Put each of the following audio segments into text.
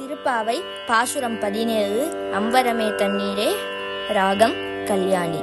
திருப்பாவை பாசுரம் பதினேழு அம்பரமே தண்ணீரே ராகம் கல்யாணி.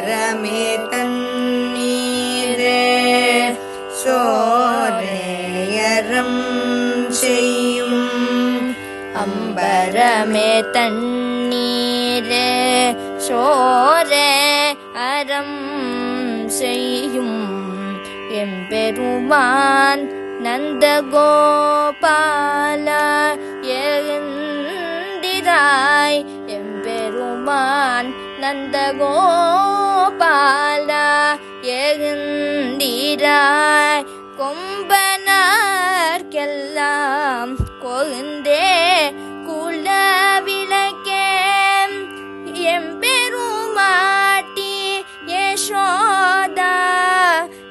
அம்பரமே தண்ணீரே சோரேயரம் செய்யும். அம்பரமே தண்ணீரே சோரே அறம் செய்யும் எம்பெருமான் நந்தகோபால எழுந்திராய் எம்பெருமான் பாலா எழுந்திராய். கொம்பனார்க்கெல்லாம் கொழுந்தே குலவிளக்கே. எம்பெருமாட்டி யசோதா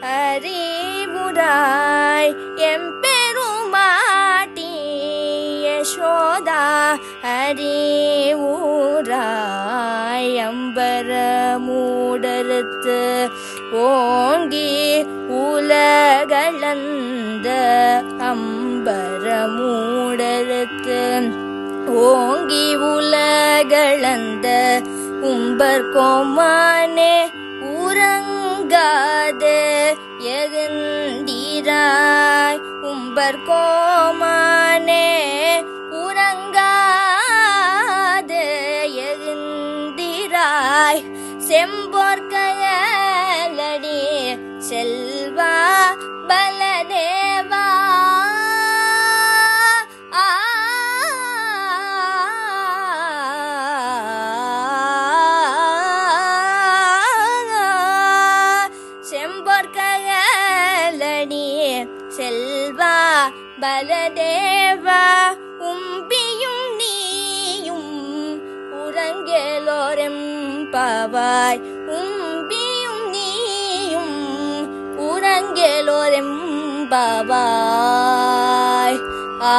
அறிவுராய். எம்பெருமாட்டி யசோதா அறிவுராய். அம்பரா மூடரத்து ஓங்கி உலகளந்த அம்பர மூடரத்து ஓங்கி உலகளந்த உம்பர் கோமானே உறங்காதே எகுந்தீராய். உம்பர் கோமானே உறங்காதே எகுந்தீராய். செம்பொற்கயலடி செல்வா பலதேவா. ஆ. செல்வா பலதேவா. உம்பியும் நீயும் உறங்கலோரம் பாவாய் உம்பியும் நீயும் புறங்கேலோரெம்பாவாய் ஆ